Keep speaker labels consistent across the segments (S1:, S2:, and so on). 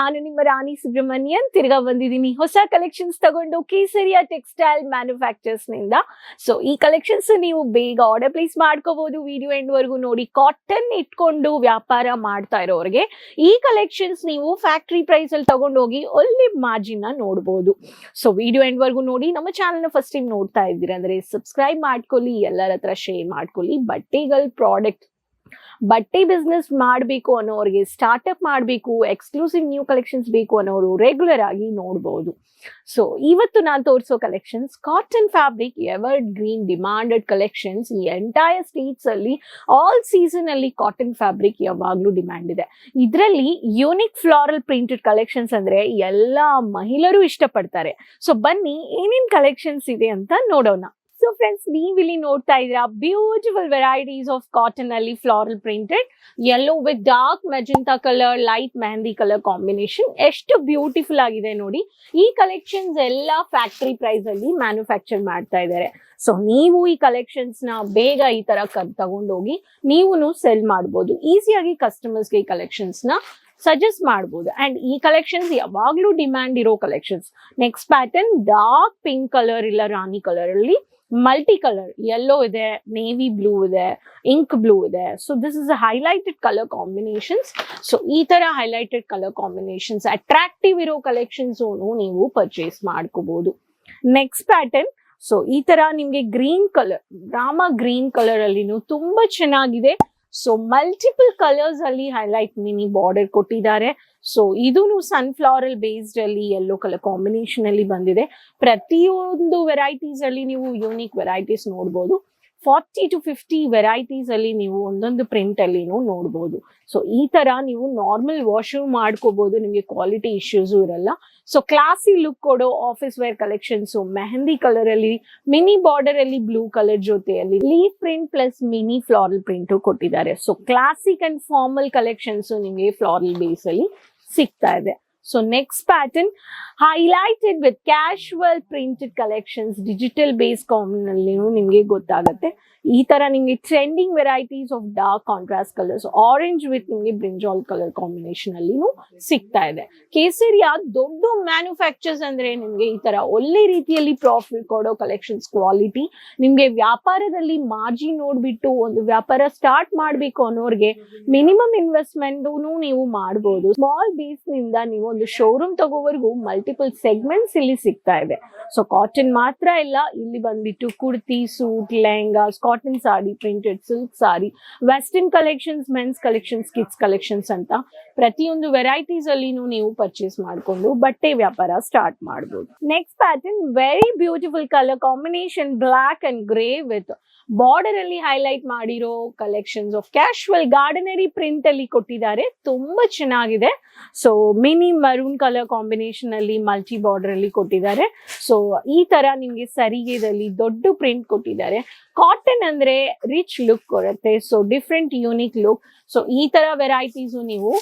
S1: ನಾನು ನಿಮ್ಮ ರಾಣಿ ಸುಬ್ರಹ್ಮಣ್ಯನ್ ತಿರ್ಗಾ ಬಂದಿದ್ದೀನಿ. ಹೊಸ ಕಲೆಕ್ಷನ್ಸ್ ತಗೊಂಡು ಕೇಸರಿಯಾ ಟೆಕ್ಸ್ಟೈಲ್ ಮ್ಯಾನುಫ್ಯಾಕ್ಚರ್ಸ್ನಿಂದ. ಸೊ ಈ ಕಲೆಕ್ಷನ್ಸ್ ನೀವು ಬೇಗ ಆರ್ಡರ್ ಪ್ಲೇಸ್ ಮಾಡ್ಕೋಬಹುದು ವಿಡಿಯೋ ಎಂಡ್ ವರೆಗೂ ನೋಡಿ ಕಾಟನ್ ಇಟ್ಕೊಂಡು ವ್ಯಾಪಾರ ಮಾಡ್ತಾ ಇರೋರಿಗೆ. ಈ ಕಲೆಕ್ಷನ್ಸ್ ನೀವು ಫ್ಯಾಕ್ಟ್ರಿ ಪ್ರೈಸ್ ಅಲ್ಲಿ ತಗೊಂಡೋಗಿ ಒಳ್ಳೆ ಮಾರ್ಜಿನ್ನ ನೋಡಬಹುದು ಸೊ ವಿಡಿಯೋ ಎಂಡ್ ವರೆಗೂ ನೋಡಿ ನಮ್ಮ ಚಾನಲ್ ಫಸ್ಟ್ ಟೈಮ್ ನೋಡ್ತಾ ಇದ್ದೀರಾ ಅಂದ್ರೆ ಸಬ್ಸ್ಕ್ರೈಬ್ ಮಾಡ್ಕೊಳ್ಳಿ, ಎಲ್ಲರ ಹತ್ರ ಶೇರ್ ಮಾಡ್ಕೊಳ್ಳಿ. ಬಟ್ಟೆಗಳು ಪ್ರಾಡಕ್ಟ್ ಬಟ್ಟೆ ಬಿಸ್ನೆಸ್ ಮಾಡಬೇಕು ಅನ್ನೋರಿಗೆ ಸ್ಟಾರ್ಟ್ಅಪ್ ಮಾಡಬೇಕು ಎಕ್ಸ್ಕ್ಲೂಸಿವ್ ನ್ಯೂ ಕಲೆಕ್ಷನ್ಸ್ ಬೇಕು ಅನ್ನೋರು ರೆಗ್ಯುಲರ್ ಆಗಿ ನೋಡ್ಬೋದು. ಸೊ ಇವತ್ತು ನಾನು ತೋರಿಸೋ collections cotton fabric evergreen demanded collections ಈ ಎಂಟೈರ್ ಸ್ಟೇಟ್ಸ್ ಅಲ್ಲಿ ಆಲ್ ಸೀಸನ್ ಅಲ್ಲಿ ಕಾಟನ್ ಫ್ಯಾಬ್ರಿಕ್ ಯಾವಾಗ್ಲೂ ಡಿಮ್ಯಾಂಡ್ ಇದೆ. ಇದರಲ್ಲಿ ಯೂನಿಕ್ ಫ್ಲಾರಲ್ ಪ್ರಿಂಟೆಡ್ ಕಲೆಕ್ಷನ್ಸ್ ಅಂದ್ರೆ ಎಲ್ಲಾ ಮಹಿಳೆಯರು ಇಷ್ಟಪಡ್ತಾರೆ. ಸೊ ಬನ್ನಿ ಏನೇನ್ ಕಲೆಕ್ಷನ್ಸ್ ಇದೆ ಅಂತ ನೋಡೋಣ. ಸೊ ಫ್ರೆಂಡ್ಸ್ ನೀವು ಇಲ್ಲಿ ನೋಡ್ತಾ ಇದ್ದೀರಾ ಬ್ಯೂಟಿಫುಲ್ ವೆರೈಟೀಸ್ ಆಫ್ ಕಾಟನ್ ಅಲ್ಲಿ floral printed yellow with dark magenta colour light mehndi colour combination ಎಷ್ಟು ಬ್ಯೂಟಿಫುಲ್ ಆಗಿದೆ ನೋಡಿ. ಈ ಕಲೆಕ್ಷನ್ಸ್ ಎಲ್ಲ ಫ್ಯಾಕ್ಟರಿ ಪ್ರೈಸ್ ಅಲ್ಲಿ ಮ್ಯಾನುಫ್ಯಾಕ್ಚರ್ ಮಾಡ್ತಾ ಇದ್ದಾರೆ. ಸೊ ನೀವು ಈ ಕಲೆಕ್ಷನ್ಸ್ನ ಬೇಗ ಈ ತರ ತಗೊಂಡೋಗಿ ನೀವು ಸೆಲ್ ಮಾಡ್ಬೋದು. ಈಸಿಯಾಗಿ ಕಸ್ಟಮರ್ಸ್ಗೆ ಈ ಕಲೆಕ್ಷನ್ಸ್ನ ಸಜೆಸ್ಟ್ ಮಾಡ್ಬೋದು. ಅಂಡ್ ಈ ಕಲೆಕ್ಷನ್ಸ್ ಯಾವಾಗ್ಲೂ ಡಿಮ್ಯಾಂಡ್ ಇರೋ collections next pattern dark pink colour ಇಲ್ಲ ರಾಣಿ ಕಲರ್ ಅಲ್ಲಿ ಮಲ್ಟಿ ಕಲರ್ ಯೆಲ್ಲೋ ಇದೆ ನೇವಿ ಬ್ಲೂ ಇದೆ ಇಂಕ್ ಬ್ಲೂ ಇದೆ. So this is highlighted colour combinations so ಈ ತರ ಹೈಲೈಟೆಡ್ ಕಲರ್ ಕಾಂಬಿನೇಷನ್ಸ್ ಅಟ್ರಾಕ್ಟಿವ್ ಇರೋ ಕಲೆಕ್ಷನ್ಸ್ ನೀವು ಪರ್ಚೇಸ್ ಮಾಡ್ಕೋಬಹುದು ನೆಕ್ಸ್ಟ್ ಪ್ಯಾಟರ್ನ್ ಸೊ ಈ ತರ ನಿಮ್ಗೆ green colour rama green colour ಅಲ್ಲಿನೂ ತುಂಬಾ ಚೆನ್ನಾಗಿದೆ. ಸೊ ಮಲ್ಟಿಪಲ್ ಕಲರ್ಸ್ ಅಲ್ಲಿ ಹೈಲೈಟ್ ಮಿನಿ ಬಾರ್ಡರ್ ಕೊಟ್ಟಿದ್ದಾರೆ. ಸೊ ಇದೂನು ಸನ್ಫ್ಲವರಲ್ ಬೇಸ್ಡ್ ಅಲ್ಲಿ ಯೆಲ್ಲೋ ಕಲರ್ ಕಾಂಬಿನೇಷನ್ ಅಲ್ಲಿ ಬಂದಿದೆ. ಪ್ರತಿಯೊಂದು ವೆರೈಟೀಸ್ ಅಲ್ಲಿ ನೀವು ಯೂನಿಕ್ ವೆರೈಟೀಸ್ ನೋಡ್ಬೋದು. ಫಾರ್ಟಿ ಟು ಫಿಫ್ಟಿ ವೆರೈಟೀಸ್ ಅಲ್ಲಿ ನೀವು ಒಂದೊಂದು ಪ್ರಿಂಟ್ ಅಲ್ಲಿನೂ ನೋಡ್ಬೋದು. ಸೊ ಈ ತರ ನೀವು ನಾರ್ಮಲ್ ವಾಶ್ ಮಾಡ್ಕೋಬಹುದು ನಿಮಗೆ ಕ್ವಾಲಿಟಿ ಇಶ್ಯೂಸ್ ಇರಲ್ಲ. ಸೊ ಕ್ಲಾಸಿ ಲುಕ್ ಕೊಡೋ office wear collections mehndi colour ಅಲ್ಲಿ ಮಿನಿ ಬಾರ್ಡರ್ ಅಲ್ಲಿ ಬ್ಲೂ ಕಲರ್ ಜೊತೆಯಲ್ಲಿ leaf print plus mini floral print ಕೊಟ್ಟಿದ್ದಾರೆ. So classic and formal collections ನಿಮಗೆ ಫ್ಲಾರಲ್ ಬೇಸ್ ಅಲ್ಲಿ ಸಿಗ್ತಾ ಇದೆ. So next pattern highlighted with printed collections digital base common ಅಲ್ಲಿ ನಿಮಗೆ ಗೊತ್ತಾಗುತ್ತೆ ಈ ತರ ನಿಮಗೆ trending varieties of dark contrast colours orange with ನಿಮಗೆ ಬ್ರಿಂಜಾಲ್ ಕಲರ್ ಕಾಂಬಿನೇಷನ್ ಅಲ್ಲಿನೂ ಸಿಗ್ತಾ ಇದೆ. ಕೇಸರಿಯ ದೊಡ್ಡ ಮ್ಯಾನುಫ್ಯಾಕ್ಚರ್ಸ್ ಅಂದ್ರೆ ನಿಮ್ಗೆ ಈ ತರ ಒಳ್ಳೆ ರೀತಿಯಲ್ಲಿ ಪ್ರಾಫಿಟ್ ಕೊಡೋ ಕಲೆಕ್ಷನ್ಸ್ ಕ್ವಾಲಿಟಿ ನಿಮ್ಗೆ ವ್ಯಾಪಾರದಲ್ಲಿ ಮಾರ್ಜಿನ್ ನೋಡ್ಬಿಟ್ಟು ಒಂದು ವ್ಯಾಪಾರ ಸ್ಟಾರ್ಟ್ ಮಾಡ್ಬೇಕು ಅನ್ನೋರ್ಗೆ ಮಿನಿಮಮ್ ಇನ್ವೆಸ್ಟ್ಮೆಂಟ್ ನೀವು ಮಾಡಬಹುದು ಸ್ಮಾಲ್ ಬೇಸ್ನಿಂದ ನೀವು ಒಂದು ಶೋರೂಮ್ ತಗೋವರೆಗೂ ಮಲ್ಟಿಪಲ್ ಸೆಗ್ಮೆಂಟ್ಸ್ ಇಲ್ಲಿ ಸಿಗ್ತಾ ಇದೆ. ಸೊ ಕಾಟನ್ ಮಾತ್ರ ಇಲ್ಲ. ಇಲ್ಲಿ ಬಂದ್ಬಿಟ್ಟು kurti suit lehengas cotton sari printed silk sari western collections men's collections kids collections ಅಂತ ಪ್ರತಿಯೊಂದು ವೆರೈಟೀಸ್ ಅಲ್ಲಿನೂ ನೀವು ಪರ್ಚೇಸ್ ಮಾಡಿಕೊಂಡು ಬಟ್ಟೆ ವ್ಯಾಪಾರ ಸ್ಟಾರ್ಟ್ ಮಾಡಬಹುದು next pattern very beautiful colour combination black and grey with border ಅಲ್ಲಿ ಹೈಲೈಟ್ ಮಾಡಿರೋ ಕಲೆಕ್ಷನ್ಸ್ ಆಫ್ ಕ್ಯಾಶುವಲ್ ಗಾರ್ಡನರಿ ಪ್ರಿಂಟ್ ಅಲ್ಲಿ ಕೊಟ್ಟಿದ್ದಾರೆ. ತುಂಬಾ ಚೆನ್ನಾಗಿದೆ. So mini maroon colour combination ಅಲ್ಲಿ ಮಲ್ಟಿ ಬಾರ್ಡರ್ ಅಲ್ಲಿ ಕೊಟ್ಟಿದ್ದಾರೆ. ಸೊ ಈ ತರ ನಿಮ್ಗೆ ಸರಿಗೆದಲ್ಲಿ ದೊಡ್ಡ ಪ್ರಿಂಟ್ ಕೊಟ್ಟಿದ್ದಾರೆ. ಕಾಟನ್ ಅಂದ್ರೆ ರಿಚ್ ಲುಕ್ ಕೊಡುತ್ತೆ so different unique look so ಈ ತರ ವೆರೈಟೀಸು ನೀವು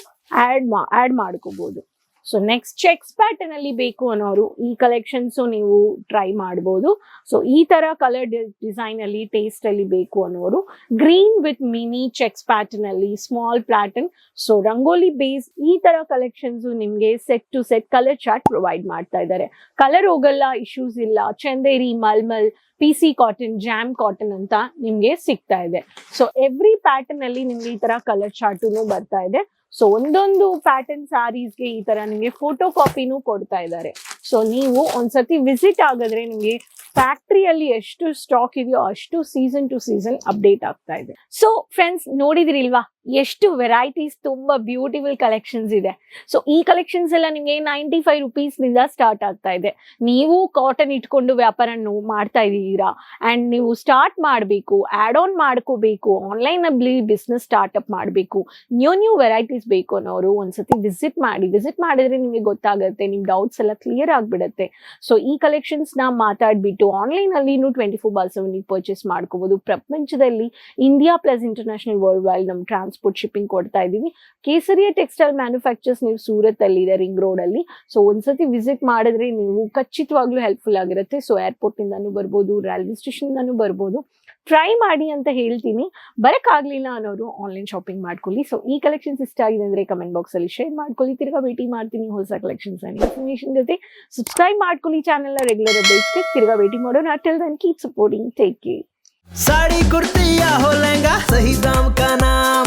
S1: ಆಡ್ ಮಾ ಆಡ್ ಮಾಡ್ಕೋಬಹುದು ಸೊ ನೆಕ್ಸ್ಟ್ ಚೆಕ್ಸ್ ಪ್ಯಾಟರ್ನ್ ಅಲ್ಲಿ ಬೇಕು ಅನ್ನೋರು, ಈ ಕಲೆಕ್ಷನ್ಸ್ ನೀವು ಟ್ರೈ ಮಾಡಬಹುದು ಸೊ ಈ ತರ ಕಲರ್ ಡಿಸೈನ್ ಅಲ್ಲಿ ಟೇಸ್ಟ್ ಅಲ್ಲಿ ಬೇಕು ಅನ್ನೋರು green with mini checks pattern ಅಲ್ಲಿ small pattern so rangoli base ಈ ತರ ಕಲೆಕ್ಷನ್ಸ್ ನಿಮ್ಗೆ set to set colour chart provide ಮಾಡ್ತಾ ಇದ್ದಾರೆ ಕಲರ್ ಹೋಗಲ್ಲ ಇಶ್ಯೂಸ್ ಇಲ್ಲ. Chanderi, malmal P C cotton jam cotton ಅಂತ ನಿಮ್ಗೆ ಸಿಗ್ತಾ ಇದೆ. ಸೊ ಎವ್ರಿ ಪ್ಯಾಟರ್ನ್ ಅಲ್ಲಿ ನಿಮ್ಗೆ ಈ ತರ ಕಲರ್ ಚಾರ್ಟುನು ಬರ್ತಾ ಇದೆ. ಸೊ ಒಂದೊಂದು ಪ್ಯಾಟರ್ನ್ ಸ್ಯಾರೀಸ್ಗೆ ಈ ತರ ನಿಮಗೆ ಫೋಟೋ ಕಾಪಿನೂ ಕೊಡ್ತಾ ಇದ್ದಾರೆ. ಸೊ ನೀವು ಒಂದ್ಸತಿ ವಿಸಿಟ್ ಆಗಿದ್ರೆ ನಿಮ್ಗೆ ಫ್ಯಾಕ್ಟ್ರಿಯಲ್ಲಿ ಎಷ್ಟು ಸ್ಟಾಕ್ ಇದೆಯೋ ಅಷ್ಟು ಸೀಸನ್ ಟು ಸೀಸನ್ ಅಪ್ಡೇಟ್ ಆಗ್ತಾ ಇದೆ. ಸೊ ಫ್ರೆಂಡ್ಸ್ ನೋಡಿದ್ರಿಲ್ವಾ ಎಷ್ಟು ವೆರೈಟೀಸ್ ತುಂಬಾ ಬ್ಯೂಟಿಫುಲ್ ಕಲೆಕ್ಷನ್ಸ್ ಇದೆ. ಸೊ ಈ ಕಲೆಕ್ಷನ್ಸ್ ಎಲ್ಲ ನಿಮಗೆ ನೈಂಟಿ ಫೈವ್ ರುಪೀಸ್ನಿಂದ ಸ್ಟಾರ್ಟ್ ಆಗ್ತಾ ಇದೆ. ನೀವು ಕಾಟನ್ ಇಟ್ಕೊಂಡು ವ್ಯಾಪಾರ ಮಾಡ್ತಾ ಇದ್ದೀರಾ? ಅಂಡ್ ನೀವು ಸ್ಟಾರ್ಟ್ ಮಾಡಬೇಕು ಆಡ್ ಆನ್ ಮಾಡ್ಕೋಬೇಕು ಆನ್ಲೈನ್ ಅಲ್ಲಿ ಬಿಸ್ನೆಸ್ ಸ್ಟಾರ್ಟ್ಅಪ್ ಮಾಡಬೇಕು ನ್ಯೂ ನ್ಯೂ ವೆರೈಟೀಸ್ ಬೇಕು ಅನ್ನೋರು ಒಂದ್ಸತಿ ವಿಸಿಟ್ ಮಾಡಿ. ವಿಸಿಟ್ ಮಾಡಿದ್ರೆ ನಿಮಗೆ ಗೊತ್ತಾಗುತ್ತೆ, ನಿಮ್ ಡೌಟ್ಸ್ ಎಲ್ಲ ಕ್ಲಿಯರ್ ಆಗ್ಬಿಡುತ್ತೆ. ಸೊ ಈ ಕಲೆಕ್ಷನ್ಸ್ನ ಮಾತಾಡ್ಬಿಟ್ಟು ಆನ್ಲೈನ್ ಅಲ್ಲಿ twenty four by seven purchase ಮಾಡ್ಕೋಬಹುದು ಪ್ರಪಂಚದಲ್ಲಿ India plus international world wide ನಮ್ ಟ್ರಾನ್ಸ್ಪೋರ್ಟ್ ಶಿಪ್ಪಿಂಗ್ ಕೊಡ್ತಾ ಇದೀವಿ ಕೇಸರಿಯ ಟೆಕ್ಸ್ಟೈಲ್ ಮ್ಯಾನುಫ್ಯಾಕ್ಚರ್ಸ್ ನೀವು ಸೂರತ್ ಅಲ್ಲಿ ಇದೆ ರಿಂಗ್ ರೋಡ್ ಅಲ್ಲಿ. ಸೊ ಒಂದ್ಸತಿ ವಿಸಿಟ್ ಮಾಡಿದ್ರೆ ನೀವು ಖಚಿತವಾಗ್ಲೂ ಹೆಲ್ಪ್ಫುಲ್ ಆಗಿರುತ್ತೆ. ಸೊ ಏರ್ಪೋರ್ಟ್ ಇಂದಾನು ಬರ್ಬೋದು ರೈಲ್ವೆ ಸ್ಟೇಷನ್ ಬರ್ಬೋದು. ಟ್ರೈ ಮಾಡಿ ಅಂತ ಹೇಳ್ತೀನಿ ಬರಕ್ಕಾಗ್ಲಿಲ್ಲ ಅನ್ನೋರು ಆನ್ಲೈನ್ ಶಾಪಿಂಗ್ ಮಾಡ್ಕೊಳ್ಳಿ ಸೊ ಈ ಕಲೆಕ್ಷನ್ಸ್ ಇಷ್ಟ ಆಗಿದೆ ಅಂದ್ರೆ ಕಮೆಂಟ್ ಬಾಕ್ಸ್ ಅಲ್ಲಿ ಶೇರ್ ಮಾಡ್ಕೊಳ್ಳಿ ತಿರ್ಗಾ ಭೇಟಿ ಮಾಡ್ತೀನಿ ಹೊಸ ಕಲೆಕ್ಷನ್ಸ್ ಅಂಡ್ ಇನ್ಫಾರ್ಮೇಶನ್ ಜೊತೆ ಸಬ್ಸ್ಕ್ರೈಬ್ ಮಾಡ್ಕೊಳ್ಳಿ ಚಾನೆಲ್ ನ ರೆಗ್ಯುಲರ್ ಅಪ್ಡೇಟ್ಸ್ಗೆ ತಿರ್ಗಾ ಭೇಟಿ ಮಾಡೋಣ till then keep supporting take care
S2: sari kurti या हो लहंगा सही दाम का नाम